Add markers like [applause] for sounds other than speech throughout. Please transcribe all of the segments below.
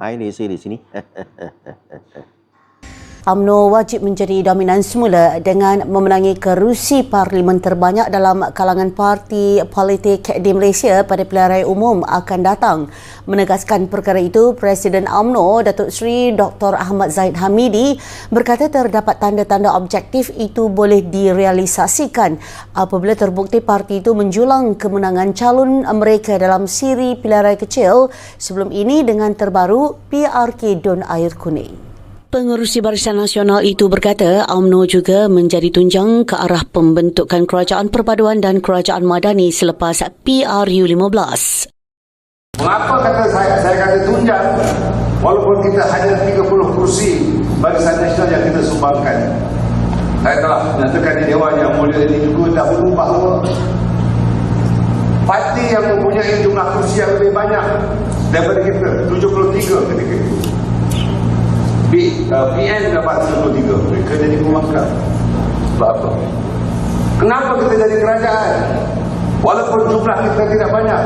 Hai Lesa di sini. [laughs] UMNO wajib menjadi dominan semula dengan memenangi kerusi parlimen terbanyak dalam kalangan parti politik di Malaysia pada pilihan raya umum akan datang. Menegaskan perkara itu, Presiden UMNO Datuk Seri Dr. Ahmad Zaid Hamidi berkata terdapat tanda-tanda objektif itu boleh direalisasikan apabila terbukti parti itu menjulang kemenangan calon mereka dalam siri pilihan raya kecil sebelum ini dengan terbaru PRK Don Air Kuning. Pengerusi Barisan Nasional itu berkata UMNO juga menjadi tunjang ke arah pembentukan Kerajaan Perpaduan dan Kerajaan Madani selepas PRU 15. Mengapa kata saya, saya kata tunjang walaupun kita hanya 30 kursi Barisan Nasional yang kita sumbangkan. Saya telah menyatakan di Dewan yang mulia ini juga dahulu bahawa parti yang mempunyai jumlah kursi yang lebih banyak daripada kita, 73 ketika itu. B, uh, PN dapat 93 mereka jadi pemakan sebab apa kenapa kita jadi kerajaan walaupun jumlah kita tidak banyak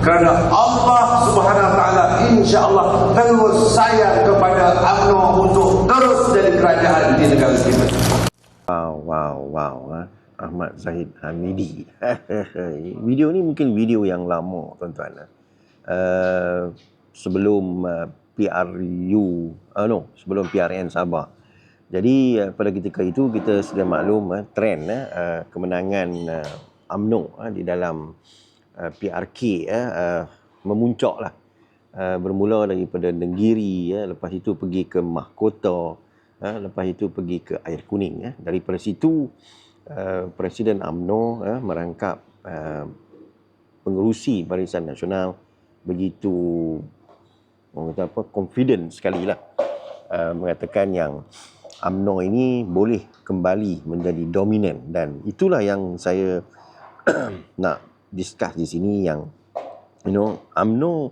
kerana Allah subhanahu wa ta'ala insyaAllah terus sayang kepada UMNO untuk terus jadi kerajaan di negara kita Wow, wow, wow. Ha? Ahmad Zahid Hamidi. [laughs] video ni mungkin video yang lama, tuan-tuan. Uh, sebelum uh, PRU, uh, no, sebelum PRN Sabah. Jadi uh, pada ketika itu kita sudah maklum uh, trend uh, kemenangan uh, UMNO uh, di dalam uh, PRK uh, uh, memuncak lah. Uh, bermula daripada Nenggiri, uh, lepas itu pergi ke Mahkota, uh, lepas itu pergi ke Air Kuning. Uh. Daripada situ, uh, Presiden UMNO uh, merangkap uh, pengerusi Barisan Nasional begitu orang kata apa? Confident sekali lah uh, mengatakan yang UMNO ini boleh kembali menjadi dominan. Dan itulah yang saya [clears throat] nak discuss di sini yang you know UMNO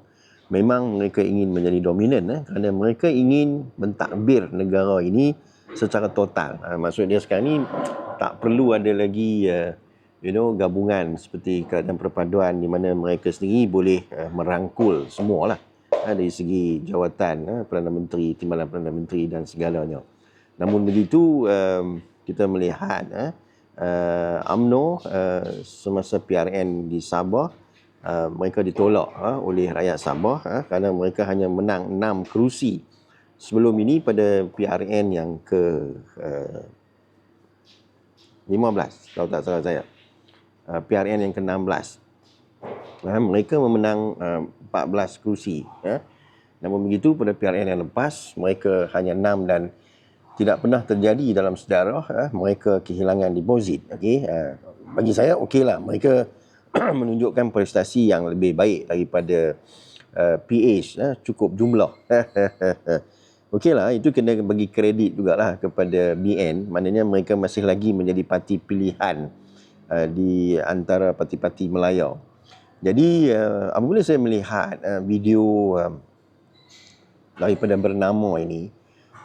memang mereka ingin menjadi dominan eh, kerana mereka ingin mentadbir negara ini secara total. Uh, maksud dia sekarang ni tak perlu ada lagi uh, you know gabungan seperti kerajaan perpaduan di mana mereka sendiri boleh uh, merangkul semua lah ha, dari segi jawatan ha, Perdana Menteri, Timbalan Perdana Menteri dan segalanya. Namun begitu um, kita melihat ha, uh, UMNO uh, semasa PRN di Sabah uh, mereka ditolak ha, oleh rakyat Sabah ha, kerana mereka hanya menang 6 kerusi. Sebelum ini pada PRN yang ke uh, 15 kalau tak salah saya. Uh, PRN yang ke-16 Ha, mereka memenang uh, 14 kerusi. Ya. Namun begitu pada PRN yang lepas, mereka hanya 6 dan tidak pernah terjadi dalam sejarah ya, mereka kehilangan deposit. Okay. Uh, bagi saya, okeylah. Mereka [clears throat] menunjukkan prestasi yang lebih baik daripada uh, PH. Ya, cukup jumlah. [laughs] okeylah, itu kena bagi kredit jugalah kepada BN. Maknanya mereka masih lagi menjadi parti pilihan uh, di antara parti-parti Melayu. Jadi uh, apabila saya melihat uh, video uh, daripada bernama ini,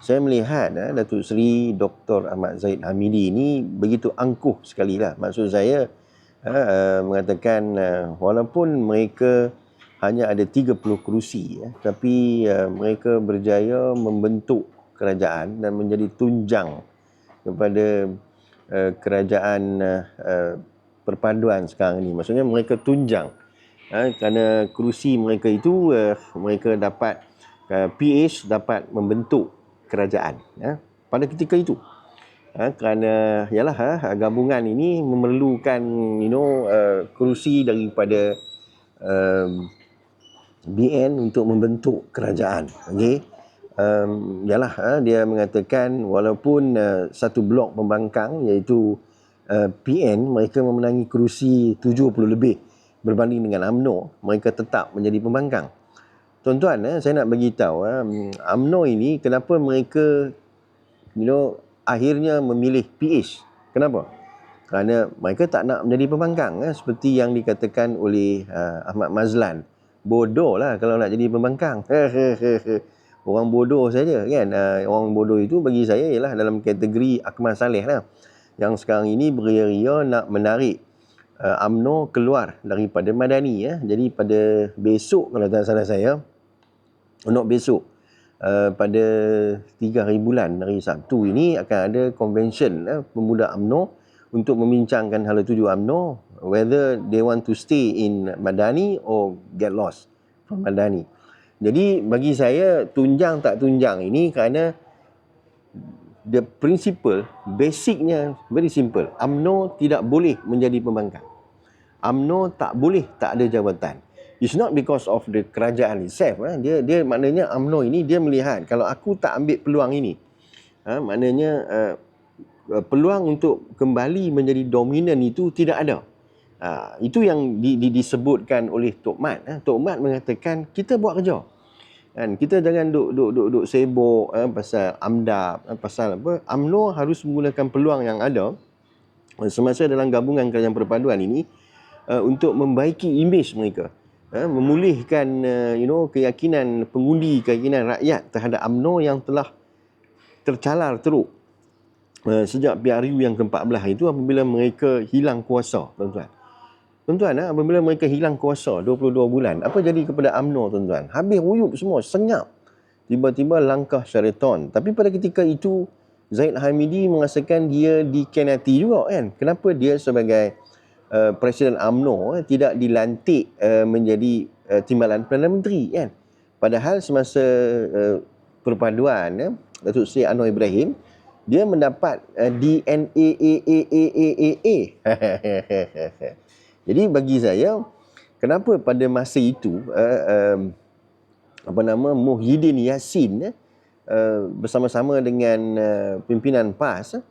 saya melihat uh, Datuk Seri Dr. Ahmad Zaid Hamidi ini begitu angkuh sekali lah. Maksud saya uh, uh, mengatakan uh, walaupun mereka hanya ada 30 kerusi, uh, tapi uh, mereka berjaya membentuk kerajaan dan menjadi tunjang kepada uh, kerajaan uh, uh, perpaduan sekarang ini. Maksudnya mereka tunjang ha, kerana kerusi mereka itu uh, mereka dapat uh, eh, PH dapat membentuk kerajaan ya, pada ketika itu. Ha, kerana yalah ha, gabungan ini memerlukan you know uh, kerusi daripada uh, BN untuk membentuk kerajaan okey? Um, yalah ha, dia mengatakan walaupun uh, satu blok pembangkang iaitu uh, PN mereka memenangi kerusi 70 lebih berbanding dengan AMNO mereka tetap menjadi pembangkang. Tuan-tuan eh, saya nak bagi tahu eh, AMNO ini kenapa mereka you know akhirnya memilih PH kenapa? Kerana mereka tak nak menjadi pembangkang eh, seperti yang dikatakan oleh uh, Ahmad Mazlan. Bodoh lah kalau nak jadi pembangkang. [laughs] Orang bodoh saja kan? Uh, orang bodoh itu bagi saya ialah dalam kategori Akmal Saleh lah. Yang sekarang ini beria-ria nak menarik uh, UMNO keluar daripada Madani ya. Jadi pada besok kalau tak salah saya untuk besok uh, pada 3 hari bulan hari Sabtu ini akan ada convention uh, pemuda UMNO untuk membincangkan hala tuju UMNO whether they want to stay in Madani or get lost from Madani. Jadi bagi saya tunjang tak tunjang ini kerana the principle basicnya very simple. UMNO tidak boleh menjadi pembangkang. UMNO tak boleh tak ada jawatan. It's not because of the kerajaan itself. Eh. Dia dia maknanya UMNO ini dia melihat kalau aku tak ambil peluang ini, ha, maknanya uh, peluang untuk kembali menjadi dominan itu tidak ada. Ha, itu yang di, di, disebutkan oleh Tok Mat. Eh. Tok Mat mengatakan kita buat kerja. Kan? Kita jangan duk duk duk duk sibuk eh, pasal AMDAP, eh, pasal apa? UMNO harus menggunakan peluang yang ada. Semasa dalam gabungan kerajaan perpaduan ini uh, untuk membaiki imej mereka. Uh, memulihkan uh, you know keyakinan pengundi keyakinan rakyat terhadap AMNO yang telah tercalar teruk. Uh, sejak PRU yang ke-14 itu apabila mereka hilang kuasa tuan-tuan tuan-tuan uh, apabila mereka hilang kuasa 22 bulan apa jadi kepada AMNO tuan-tuan habis ruyup semua senyap tiba-tiba langkah syariton tapi pada ketika itu Zaid Hamidi merasakan dia dikenati juga kan kenapa dia sebagai uh, Presiden AMNO eh, tidak dilantik uh, menjadi uh, timbalan Perdana Menteri kan. Padahal semasa uh, perpaduan eh, Datuk Seri Anwar Ibrahim dia mendapat uh, DNA. [laughs] Jadi bagi saya kenapa pada masa itu uh, um, apa nama Muhyiddin Yassin uh, bersama-sama dengan uh, pimpinan PAS uh,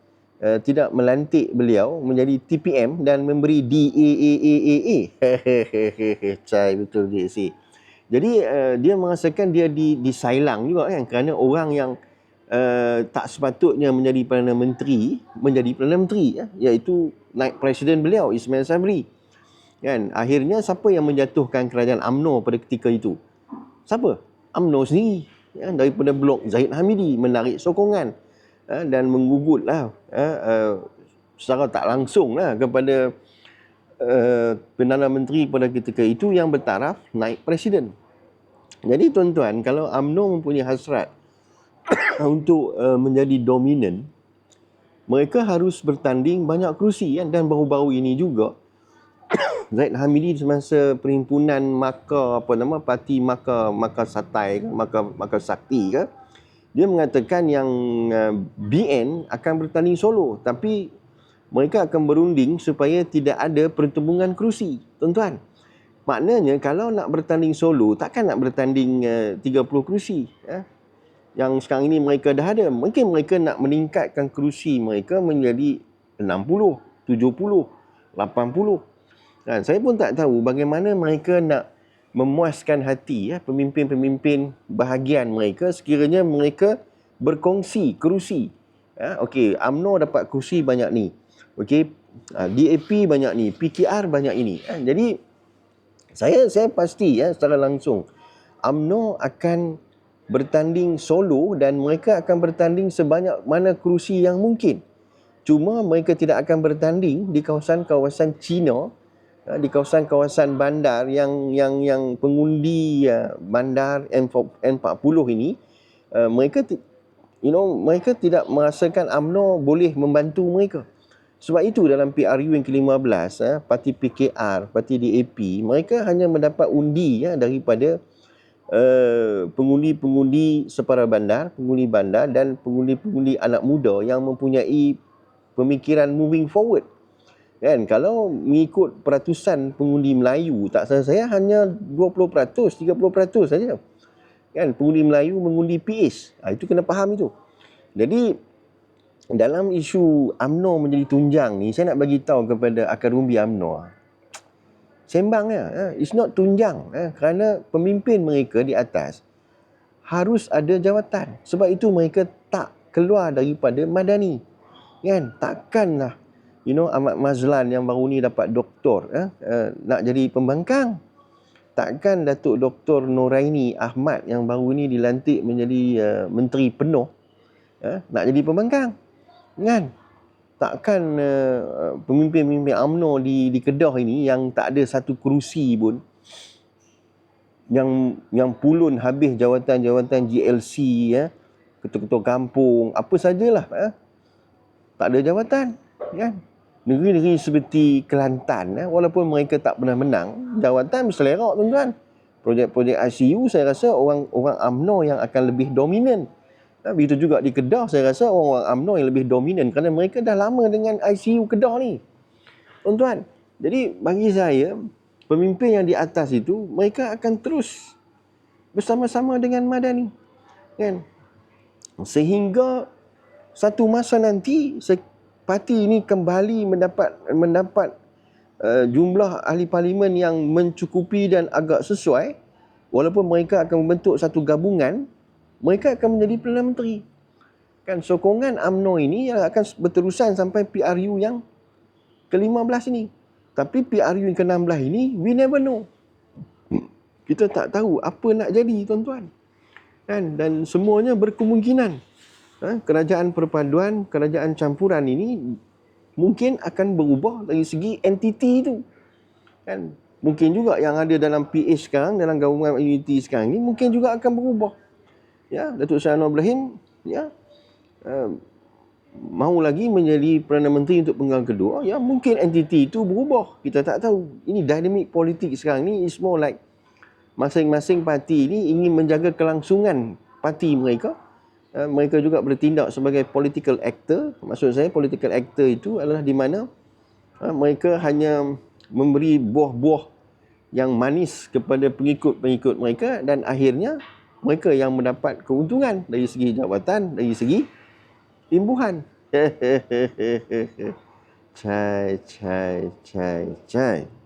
uh, tidak melantik beliau menjadi TPM dan memberi DAAAA. [laughs] Cai betul dia si. Jadi uh, dia merasakan dia di disailang juga kan kerana orang yang uh, tak sepatutnya menjadi Perdana Menteri menjadi Perdana Menteri ya, iaitu naik presiden beliau Ismail Sabri. Kan akhirnya siapa yang menjatuhkan kerajaan AMNO pada ketika itu? Siapa? AMNO sendiri. Ya, daripada blok Zahid Hamidi menarik sokongan uh, dan menggugutlah uh, uh, secara tak langsung lah kepada uh, Perdana Menteri pada ketika itu yang bertaraf naik presiden. Jadi tuan-tuan, kalau AMNO mempunyai hasrat [coughs] untuk uh, menjadi dominan, mereka harus bertanding banyak kerusi kan? dan baru-baru ini juga Zaid Hamidi semasa perhimpunan maka apa nama parti maka maka satai maka maka sakti ke dia mengatakan yang uh, BN akan bertanding solo tapi mereka akan berunding supaya tidak ada pertembungan kerusi. Tuan-tuan maknanya kalau nak bertanding solo takkan nak bertanding uh, 30 kerusi ya? yang sekarang ini mereka dah ada. Mungkin mereka nak meningkatkan kerusi mereka menjadi 60 70 80 kan saya pun tak tahu bagaimana mereka nak memuaskan hati ya pemimpin-pemimpin bahagian mereka sekiranya mereka berkongsi kerusi. Ya, okey, AMNO dapat kerusi banyak ni. Okey, DAP banyak ni, PKR banyak ini. Ya, jadi saya saya pasti ya secara langsung AMNO akan bertanding solo dan mereka akan bertanding sebanyak mana kerusi yang mungkin. Cuma mereka tidak akan bertanding di kawasan-kawasan China Ah, di kawasan-kawasan bandar yang yang yang pengundi uh, bandar N40 ini uh, mereka you know mereka tidak merasakan AMNO boleh membantu mereka. Sebab itu dalam PRU yang ke-15 uh, parti PKR parti DAP mereka hanya mendapat undi ya daripada pengundi-pengundi separa bandar pengundi bandar dan pengundi-pengundi anak muda yang mempunyai pemikiran moving forward Kan kalau mengikut peratusan pengundi Melayu tak salah saya hanya 20% 30% saja. Kan pengundi Melayu mengundi PIS. Ha, itu kena faham itu. Jadi dalam isu AMNO menjadi tunjang ni saya nak bagi tahu kepada akar umbi AMNO. Sembang ya, it's not tunjang ya, kerana pemimpin mereka di atas harus ada jawatan. Sebab itu mereka tak keluar daripada madani. Kan? Takkanlah you know Ahmad Mazlan yang baru ni dapat doktor eh, uh, nak jadi pembangkang. Takkan Datuk Dr Noraini Ahmad yang baru ni dilantik menjadi uh, menteri penuh eh, nak jadi pembangkang? Kan? Takkan uh, pemimpin-pemimpin AMNO di di Kedah ini yang tak ada satu kerusi pun yang yang pulun habis jawatan-jawatan GLC ya ketua-ketua kampung apa sajalah ya. tak ada jawatan kan negeri-negeri seperti Kelantan ya, walaupun mereka tak pernah menang jawatan berselerak tuan-tuan. Projek-projek ICU saya rasa orang orang AMNO yang akan lebih dominan. Ya, begitu juga di Kedah saya rasa orang-orang AMNO yang lebih dominan kerana mereka dah lama dengan ICU Kedah ni. Tuan-tuan jadi bagi saya pemimpin yang di atas itu mereka akan terus bersama-sama dengan Madani kan? Sehingga satu masa nanti se- parti ini kembali mendapat mendapat uh, jumlah ahli parlimen yang mencukupi dan agak sesuai. Walaupun mereka akan membentuk satu gabungan mereka akan menjadi Perdana Menteri. Kan sokongan AMNO ini yang akan berterusan sampai PRU yang ke-15 ini. Tapi PRU yang ke-16 ini we never know. Kita tak tahu apa nak jadi tuan-tuan. Kan dan semuanya berkemungkinan kerajaan perpaduan kerajaan campuran ini mungkin akan berubah dari segi entiti itu kan? Mungkin juga yang ada dalam PH sekarang dalam gabungan unity sekarang ini mungkin juga akan berubah. Ya Datuk Seri Anwar Ibrahim ya uh, mau lagi menjadi Perdana Menteri untuk penggal kedua ya mungkin entiti itu berubah. Kita tak tahu. Ini dinamik politik sekarang ni is more like masing-masing parti ini ingin menjaga kelangsungan parti mereka. Uh, mereka juga bertindak sebagai political actor. Maksud saya political actor itu adalah di mana uh, mereka hanya memberi buah-buah yang manis kepada pengikut-pengikut mereka dan akhirnya mereka yang mendapat keuntungan dari segi jawatan, dari segi imbuhan. [laughs] Cai, cai, cai, cai.